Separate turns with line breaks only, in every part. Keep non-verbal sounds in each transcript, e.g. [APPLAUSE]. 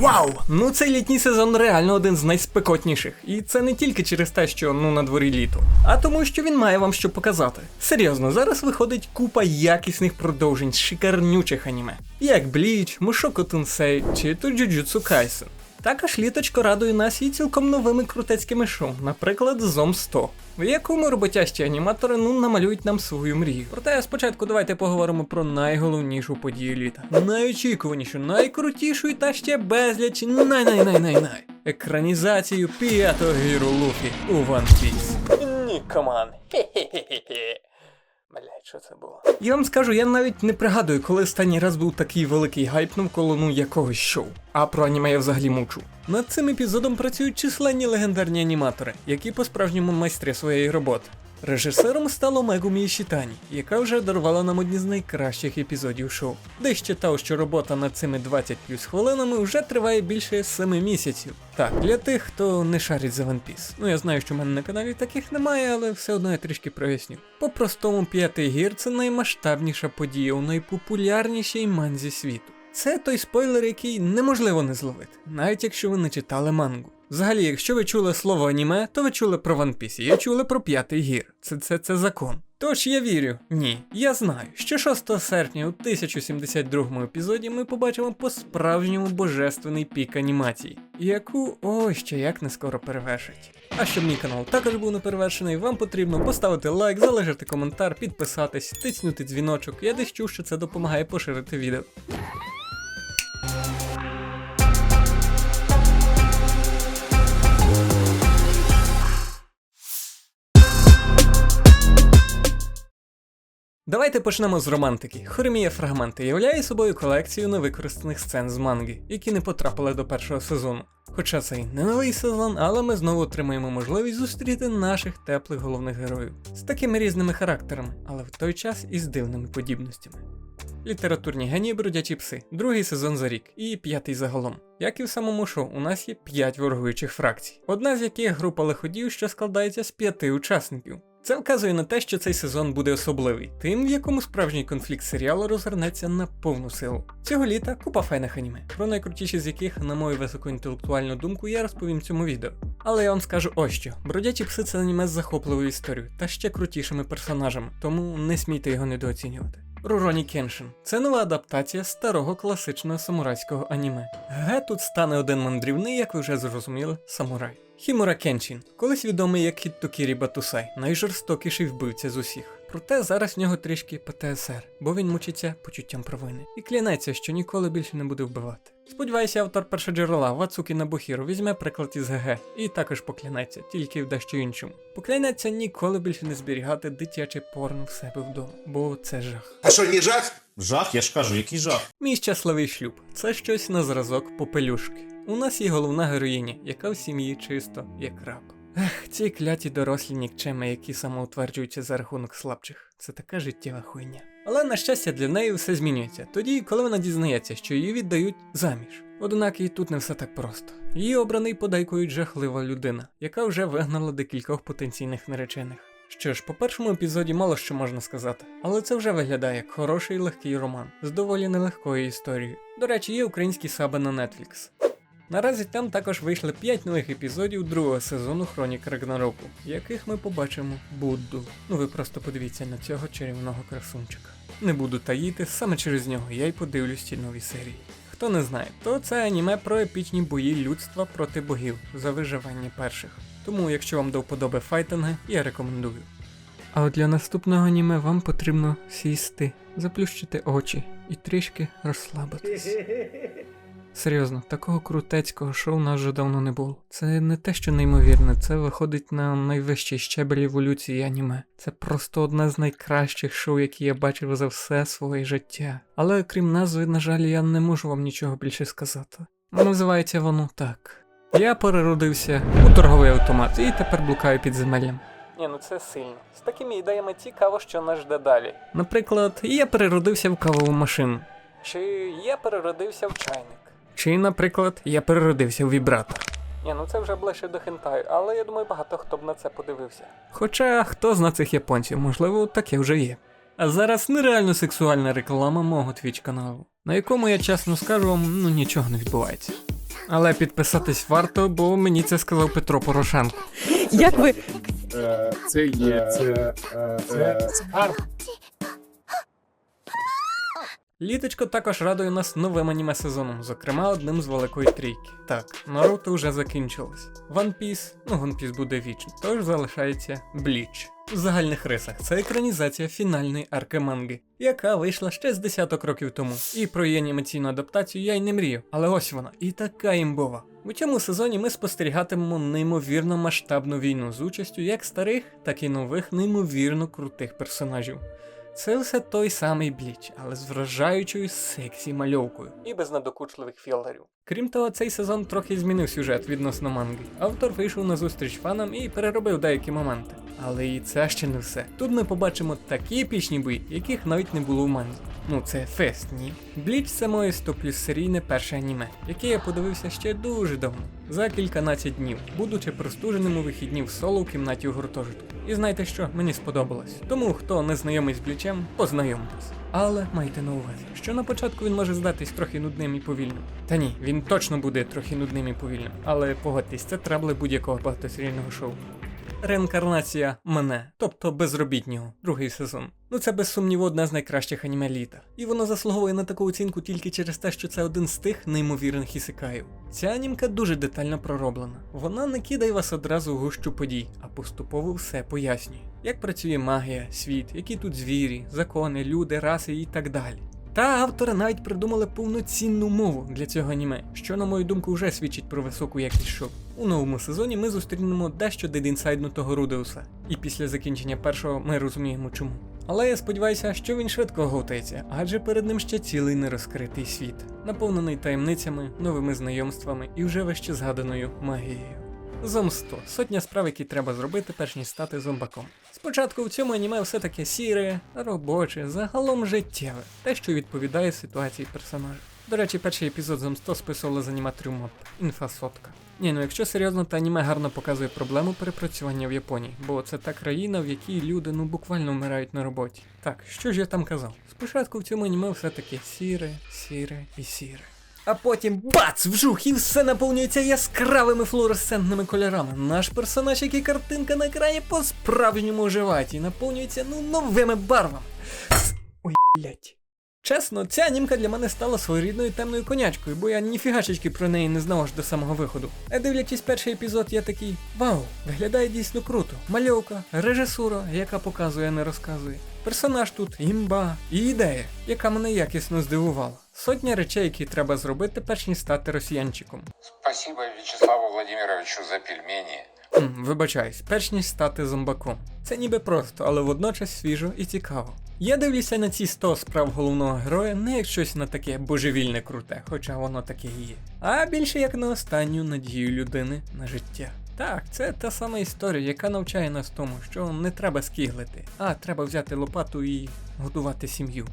Вау! Ну цей літній сезон реально один з найспекотніших. І це не тільки через те, що ну на дворі літо, а тому, що він має вам що показати. Серйозно, зараз виходить купа якісних продовжень шикарнючих аніме, як Бліч, Мушоко Тунсей чи то Джуджутсу Кайсен. Також літочко радує нас і цілком новими крутецькими шоу, наприклад, Зом 100, в якому роботящі аніматори ну намалюють нам свою мрію. Проте спочатку давайте поговоримо про найголовнішу подію літа. Найочікуванішу, найкрутішу і та ще безліч най-най-най-най-най. Екранізацію п'ятого гіру Луфі у One Piece. Ні, коман. Хе-хе-хе-хе. Блять, що це було? Я вам скажу, я навіть не пригадую, коли останній раз був такий великий гайп навколо ну якогось шоу. А про аніме я взагалі мучу. Над цим епізодом працюють численні легендарні аніматори, які по-справжньому майстри своєї роботи. Режисером стало Мегумі Ішітані, яка вже дарувала нам одні з найкращих епізодів шоу. Де читав, що робота над цими 20 плюс хвилинами вже триває більше 7 місяців. Так, для тих, хто не шарить за One Piece. Ну я знаю, що в мене на каналі таких немає, але все одно я трішки проясню. По-простому п'ятий гір це наймасштабніша подія у найпопулярнішій манзі світу. Це той спойлер, який неможливо не зловити, навіть якщо ви не читали мангу. Взагалі, якщо ви чули слово аніме, то ви чули про One Piece, я чули про п'ятий гір. Це це, це закон. Тож я вірю, ні, я знаю, що 6 серпня у 1072 епізоді ми побачимо по-справжньому божественний пік анімації, яку ой ще як не скоро перевершить. А щоб мій канал також був неперевершений, вам потрібно поставити лайк, залишити коментар, підписатись, тиснути дзвіночок. Я десь чув, що це допомагає поширити відео. Давайте почнемо з романтики. Хоремія фрагменти являє собою колекцію невикористаних сцен з манги, які не потрапили до першого сезону. Хоча це й не новий сезон, але ми знову отримаємо можливість зустріти наших теплих головних героїв з такими різними характерами, але в той час і з дивними подібностями. Літературні генії бродячі пси, другий сезон за рік і п'ятий загалом. Як і в самому шоу, у нас є п'ять ворогуючих фракцій, одна з яких група лиходіїв, що складається з п'яти учасників. Це вказує на те, що цей сезон буде особливий, тим, в якому справжній конфлікт серіалу розгорнеться на повну силу. Цього літа купа файних аніме, про найкрутіші з яких, на мою високоінтелектуальну думку, я розповім в цьому відео. Але я вам скажу ось що: бродячі пси це аніме з захопливою історією та ще крутішими персонажами, тому не смійте його недооцінювати. Руроні Кеншин це нова адаптація старого класичного самурайського аніме. Ге тут стане один мандрівний, як ви вже зрозуміли, самурай. Хімура Кеншин, колись відомий як Хіттокірі Батусай, найжорстокіший вбивця з усіх. Проте зараз в нього трішки ПТСР, бо він мучиться почуттям провини і клянеться, що ніколи більше не буде вбивати. Сподіваюся, автор першоджерела Вацукі Набухіро візьме приклад із ГГ і також поклянеться, тільки в дещо іншому. Поклянеться ніколи більше не зберігати дитяче порно в себе вдома, бо це жах.
А що, не жах?
Жах, я ж кажу, який жах.
Мій щасливий шлюб це щось на зразок попелюшки. У нас є головна героїня, яка в сім'ї чисто як раб. Ех, ці кляті дорослі нікчеми, які самоутверджуються за рахунок слабчих. Це така життєва хуйня. Але на щастя для неї все змінюється тоді, коли вона дізнається, що її віддають заміж. Однак і тут не все так просто. Її обраний подейкують жахлива людина, яка вже вигнала декількох потенційних наречених. Що ж, по першому епізоді мало що можна сказати, але це вже виглядає як хороший легкий роман з доволі нелегкою історією. До речі, є українські саби на Netflix. Наразі там також вийшли 5 нових епізодів другого сезону Хронік Рагнароку, в яких ми побачимо Будду. Ну ви просто подивіться на цього чарівного красунчика. Не буду таїти, саме через нього я й подивлюсь ці нові серії. Хто не знає, то це аніме про епічні бої людства проти богів за виживання перших. Тому, якщо вам до вподоби файтинги, я рекомендую. А от для наступного аніме вам потрібно сісти, заплющити очі і трішки розслабитись. Серйозно, такого крутецького шоу у нас вже давно не було. Це не те, що неймовірне, це виходить на найвищий щебель еволюції аніме. Це просто одне з найкращих шоу, які я бачив за все своє життя. Але крім назви, на жаль, я не можу вам нічого більше сказати. Називається воно так. Я переродився у торговий автомат і тепер блукаю підземеллям. Ні, ну це сильно. З такими ідеями цікаво, що нас жде далі. Наприклад, я переродився в кавову машину. Чи я переродився в чайник. Чи, наприклад, я переродився у вібратор. Ні, ну це вже ближче до хентаю, але я думаю, багато хто б на це подивився. Хоча хто зна цих японців, можливо, таке вже є. А зараз нереально сексуальна реклама мого твіч каналу, на якому я чесно скажу вам, ну нічого не відбувається. Але підписатись варто, бо мені це сказав Петро Порошенко.
Як ви
Е, Це є це, це, це, це арт.
Літочко також радує нас новим аніме сезоном, зокрема одним з великої трійки. Так, Наруто вже закінчилось. One Piece, ну One Piece буде вічно, тож залишається Bleach. В загальних рисах це екранізація фінальної арки манги, яка вийшла ще з десяток років тому. І про її анімаційну адаптацію я й не мрію, але ось вона, і така імбова. У цьому сезоні ми спостерігатимемо неймовірно масштабну війну з участю як старих, так і нових неймовірно крутих персонажів. Це все той самий бліч, але з вражаючою сексі мальовкою і без надокучливих філерів. Крім того, цей сезон трохи змінив сюжет відносно манги. Автор вийшов на зустріч фанам і переробив деякі моменти. Але і це ще не все. Тут ми побачимо такі епічні бої, яких навіть не було в манзі. Ну це фест, ні. Бліч це моє 100 плюс серійне перше аніме, яке я подивився ще дуже давно, за кільканадцять днів, будучи простуженим у вихідні в соло в кімнаті у гуртожитку. І знаєте що, мені сподобалось. Тому хто не знайомий з блічем, познайомтесь. Але майте на увазі, що на початку він може здатись трохи нудним і повільним. Та ні, він точно буде трохи нудним і повільним. Але погодьтесь, це трабли будь-якого багатосерійного шоу. Реінкарнація мене, тобто безробітнього, другий сезон. Ну це без сумніву одне з найкращих аніме літа. І воно заслуговує на таку оцінку тільки через те, що це один з тих неймовірних ісикаїв. Ця анімка дуже детально пророблена. Вона не кидає вас одразу в гущу подій, а поступово все пояснює. Як працює магія, світ, які тут звірі, закони, люди, раси і так далі. Та автори навіть придумали повноцінну мову для цього аніме, що, на мою думку, вже свідчить про високу якість шоу. У новому сезоні ми зустрінемо дещо дедінсайднутого Рудеуса, і після закінчення першого ми розуміємо чому. Але я сподіваюся, що він швидко готується, адже перед ним ще цілий нерозкритий світ, наповнений таємницями, новими знайомствами і вже вище згаданою магією. Зом 100 сотня справ, які треба зробити, перш ніж стати зомбаком. Спочатку в цьому аніме все таке сіре, робоче, загалом життєве, те, що відповідає ситуації персонажа. До речі, перший епізод Зом 100 списували з аніматорів. Інфасотка. Ні, ну якщо серйозно, то аніме гарно показує проблему перепрацювання в Японії, бо це та країна, в якій люди ну буквально вмирають на роботі. Так, що ж я там казав? Спочатку в цьому аніме все таке сіре, сіре і сіре. А потім бац! Вжух, і все наповнюється яскравими флуоресцентними кольорами. Наш персонаж, як і картинка на екрані, по-справжньому оживає і наповнюється ну новими барвами. Ой, блять. Чесно, ця анімка для мене стала своєрідною темною конячкою, бо я ніфігашечки про неї не знав аж до самого виходу. А дивлячись перший епізод, я такий вау, виглядає дійсно круто. Мальовка, режисура, яка показує, а не розказує. Персонаж тут, імба, і ідея, яка мене якісно здивувала. Сотня речей, які треба зробити, перш ніж стати росіянчиком.
Спасибо Вячеславу Владимировичу за пельмени.
М, Вибачаюсь, перш ніж стати зомбаком. Це ніби просто, але водночас свіжо і цікаво. Я дивлюся на ці 100 справ головного героя не як щось на таке божевільне круте, хоча воно таке і є, а більше як на останню надію людини на життя. Так, це та сама історія, яка навчає нас тому, що не треба скіглити, а треба взяти лопату і годувати сім'ю.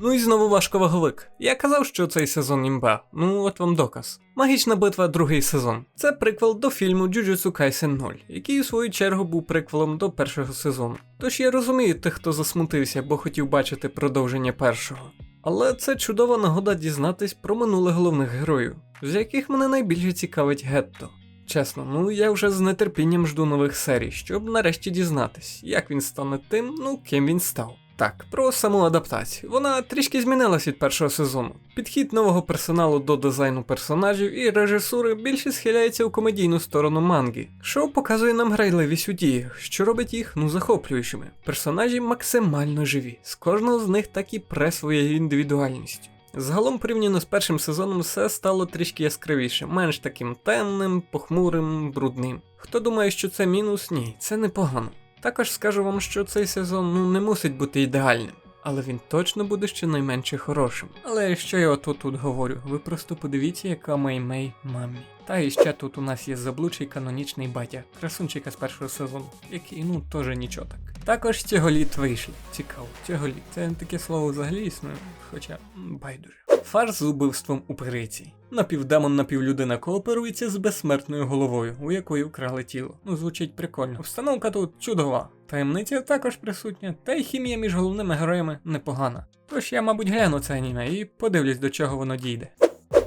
Ну і знову важковаговик. Я казав, що цей сезон імба. Ну от вам доказ. Магічна битва другий сезон. Це приквел до фільму Jujutsu Kaisen 0, який у свою чергу був приквелом до першого сезону. Тож я розумію тих, хто засмутився, бо хотів бачити продовження першого. Але це чудова нагода дізнатись про минуле головних героїв, з яких мене найбільше цікавить гетто. Чесно, ну я вже з нетерпінням жду нових серій, щоб нарешті дізнатись, як він стане тим, ну ким він став. Так, про саму адаптацію. Вона трішки змінилась від першого сезону. Підхід нового персоналу до дизайну персонажів і режисури більше схиляється у комедійну сторону манги. Шоу показує нам грайливість у діях, що робить їх ну захоплюючими. Персонажі максимально живі, з кожного з них так і пре своєю індивідуальністю. Загалом порівняно з першим сезоном все стало трішки яскравіше, менш таким темним, похмурим, брудним. Хто думає, що це мінус, ні, це непогано. Також скажу вам, що цей сезон ну не мусить бути ідеальним, але він точно буде щонайменше хорошим. Але що я ото тут говорю, ви просто подивіться, яка Мей-Мей мамі. Та і ще тут у нас є заблудший канонічний батя, красунчика з першого сезону, який ну теж нічого так. Також цього літ вийшли. Цікаво, цього літ. Це таке слово взагалі існує, хоча байдуже. Фарс з убивством у Периці. Напівдемон, напівлюдина кооперується з безсмертною головою, у якої вкрали тіло. Ну, звучить прикольно. Встановка тут чудова. Таємниця також присутня, та й хімія між головними героями непогана. Тож я, мабуть, гляну це аніме і подивлюсь, до чого воно дійде.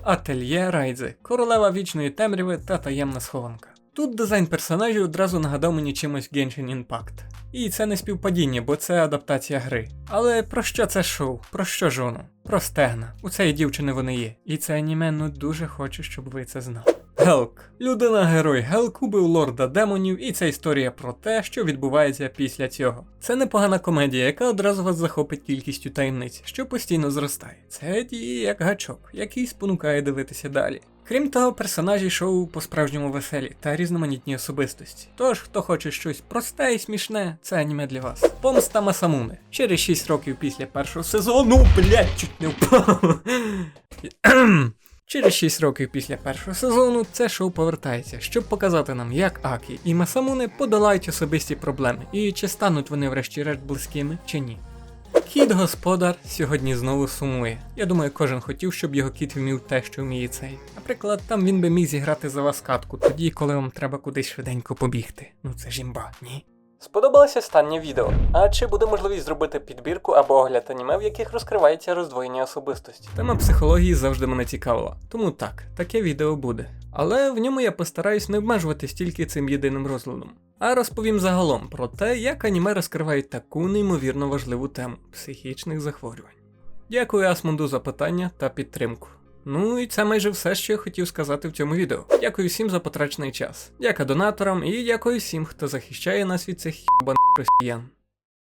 Ательє Райдзе, королева вічної темряви та таємна схованка. Тут дизайн персонажів одразу нагадав мені чимось Genshin Impact. І це не співпадіння, бо це адаптація гри. Але про що це шоу? Про що ж воно? Про стегна. У цієї дівчини вони є. І це аніме ну дуже хочу, щоб ви це знали. Гелк. Людина-герой Гелк убив лорда демонів, і це історія про те, що відбувається після цього. Це непогана комедія, яка одразу вас захопить кількістю таємниць, що постійно зростає. Це діє як гачок, який спонукає дивитися далі. Крім того, персонажі шоу по-справжньому веселі та різноманітні особистості. Тож, хто хоче щось просте і смішне, це аніме для вас. Помста Масамуне. Через 6 років після першого сезону, блять, чуть не впав. [CLEARS THROAT] Через 6 років після першого сезону це шоу повертається, щоб показати нам, як Акі і Масамуне подолають особисті проблеми, і чи стануть вони врешті-решт близькими чи ні. Кіт господар сьогодні знову сумує. Я думаю, кожен хотів, щоб його кіт вмів те, що вміє цей. Наприклад, там він би міг зіграти за вас катку, тоді, коли вам треба кудись швиденько побігти. Ну це ж імба, ні? Сподобалось останнє відео. А чи буде можливість зробити підбірку або огляд аніме, в яких розкривається роздвоєння особистості? Тема психології завжди мене цікавила, тому так, таке відео буде. Але в ньому я постараюсь не обмежуватись тільки цим єдиним розладом. А розповім загалом про те, як аніме розкривають таку неймовірно важливу тему психічних захворювань. Дякую Асмунду за питання та підтримку. Ну і це майже все, що я хотів сказати в цьому відео. Дякую всім за потрачений час. Дяка донаторам і дякую всім, хто захищає нас від цих єбаних росіян.